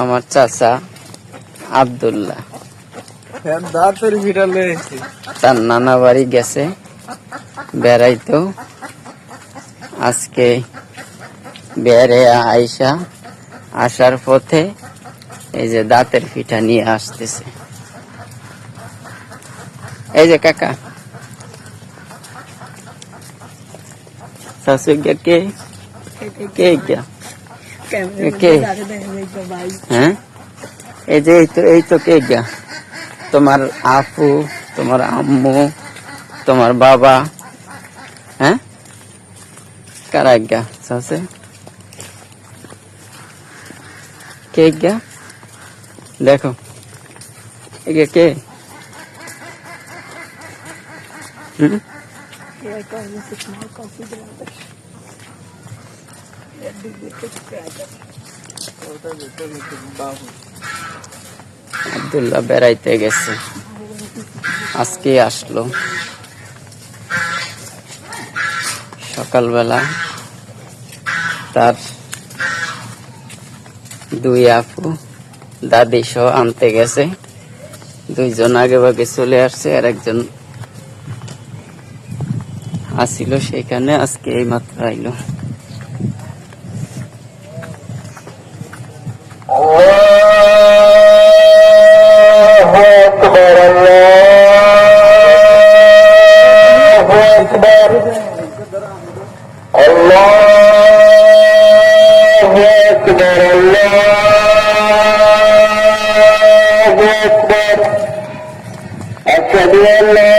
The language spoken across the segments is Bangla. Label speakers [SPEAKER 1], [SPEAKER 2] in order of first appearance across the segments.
[SPEAKER 1] আমার চাচা আব্দুল্লাহ। তার নানা বাড়ি গেছে, বেড়াইতো। আজকে বেড়ে আইসা আসার পথে এই যে দাঁতের পিঠা নিয়ে আসতেছে। এই যে কাকা। শাশুড়ি গিয়া কে? কে গিয়া কে? হ্যাঁ? এই যে এই তো এই তো কে গিয়া তোমার আপু তোমার আম্মু তোমার বাবা। হ্যাঁ? কারা গিয়া সাসে কে গিয়া দেখো। এগে কে? হুম
[SPEAKER 2] বাবু
[SPEAKER 1] আব্দুল্লাহ বেড়াইতে গেছে। আজকে আসলো। সকালবেলা তার দুই আপু দাদি সহ আনতে গেছে। দুইজন আগে ভাগে চলে আসছে, আর একজন আসিল সেখানে আজকে এই মাত্র আইলো
[SPEAKER 3] أشهد أن لا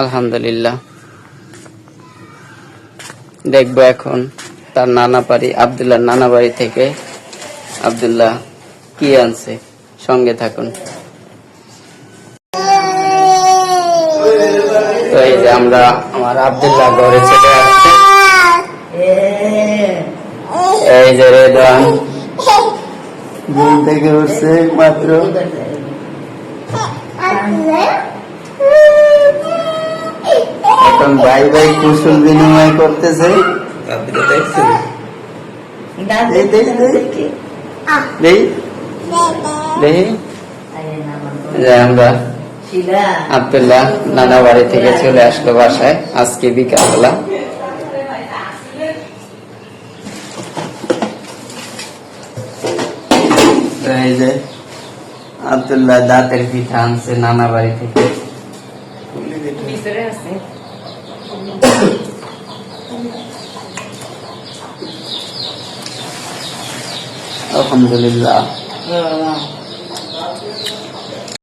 [SPEAKER 1] আলহামদুলিল্লাহ। দেখব এখন তার নানা বাড়ি আবদুল্লাহ নানা বাড়ি থেকে আবদুল্লাহ কি আনছে? সঙ্গে থাকুন। তো এই যে আমরা আমার আবদুল্লাহ ঘরে চলে আসছে। এই যে রেদান ঘুম থেকে উঠছে মাত্র। এখন ভাই ভাই কুশল বিনিময় করতেছে। এই দেখ, দেখ। দেই দেই আমরা আবদুল্লাহ নানা বাড়ি থেকে চলে আসলো বাসায় আজকে বিকালবেলা। এই যে আবদুল্লাহ দাঁতের পিঠা আনছে নানা বাড়ি থেকে। আলহামদুলিল্লাহ